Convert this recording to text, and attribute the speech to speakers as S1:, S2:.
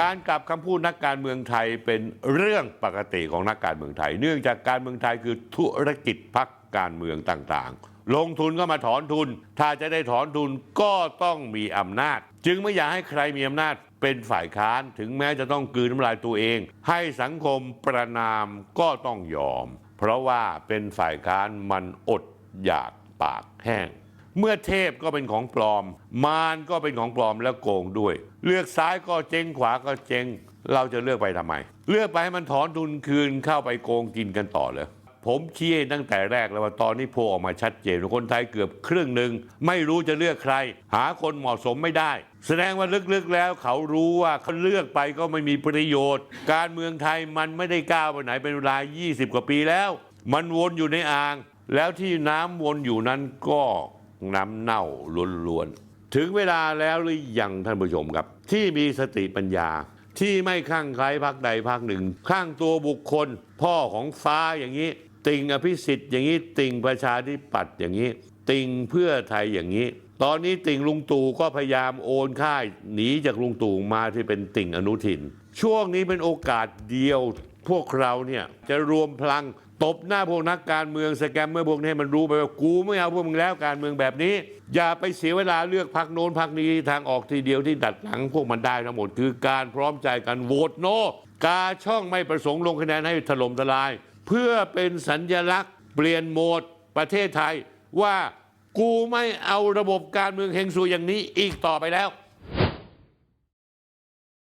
S1: การกลับคำพูดนักการเมืองไทยเป็นเรื่องปกติของนักการเมืองไทย เนื่องจากการเมืองไทยคือธุรกิจพักการเมืองต่างๆ ลงทุนก็มาถอนทุน ถ้าจะได้ถอนทุนก็ต้องมีอำนาจ จึงไม่อยากให้ใครมีอำนาจเป็นฝ่ายค้านถึงแม้จะต้องกืนน้ำลายตัวเอง ให้สังคมประนามก็ต้องยอม เพราะว่าเป็นฝ่ายค้านมันอดอยากปากแห้ง เมื่อเทพก็เป็นของปลอม มารก็เป็นของปลอมแล้วโกงด้วย เลือกซ้ายก็เจ๊งขวาก็เจ๊งเราจะเลือกไปทำไม เลือกไปให้มันถอนทุนคืนเข้าไปโกงกินกันต่อเลยผมชี้ตั้งแต่แรกแล้วว่าตอนนี้โพลออกมาชัดเจนคนไทยเกือบครึ่งหนึ่งไม่รู้จะเลือกใคร หาคนเหมาะสมไม่ได้ แสดงว่าลึกๆแล้วเขารู้ว่าเขาเลือกไปก็ไม่มีประโยชน์ การเมืองไทยมันไม่ได้ก้าวไปไหนเป็นเวลา 20 กว่าปีแล้ว มันวนอยู่ในอ่าง แล้วที่น้ำวนอยู่นั้นก็ น้ำเน่าล้วนๆ ถึงเวลาแล้วหรือยังท่านผู้ชมครับ ที่มีสติปัญญาที่ไม่ข้างใครพักใดพักหนึ่ง ข้างตัวบุคคล พ่อของฟ้าอย่างนี้ ติงอภิสิทธิ์อย่างนี้ ติงประชาธิปัตย์อย่างนี้ ติงเพื่อไทยอย่างนี้ ตอนนี้ติ่งลุงตู่ก็พยายามโอนค่ายหนีจากลุงตู่มาที่เป็นติ่งอนุทิน ช่วงนี้เป็นโอกาสเดียว พวกเราเนี่ยจะรวมพลังตบหน้าพวกนักการเมืองสแกมเมอร์พวกนี้มันรู้ไปว่ากูไม่เอาพวกมึงแล้วการเมืองแบบนี้ อย่าไปเสียเวลาเลือกพักโน้นพักนี้ทางออกทีเดียวที่ดัดหลังพวกมันได้ทั้งหมดคือการพร้อมใจกันโหวตโนกาช่องไม่ประสงค์ลงคะแนนให้ถล่มทลาย เพื่อเป็นสัญญลักษณ์เปลี่ยนโหมดประเทศไทยว่ากูไม่เอาระบบการเมืองเฮงซวยอย่างนี้อีกต่อไปแล้ว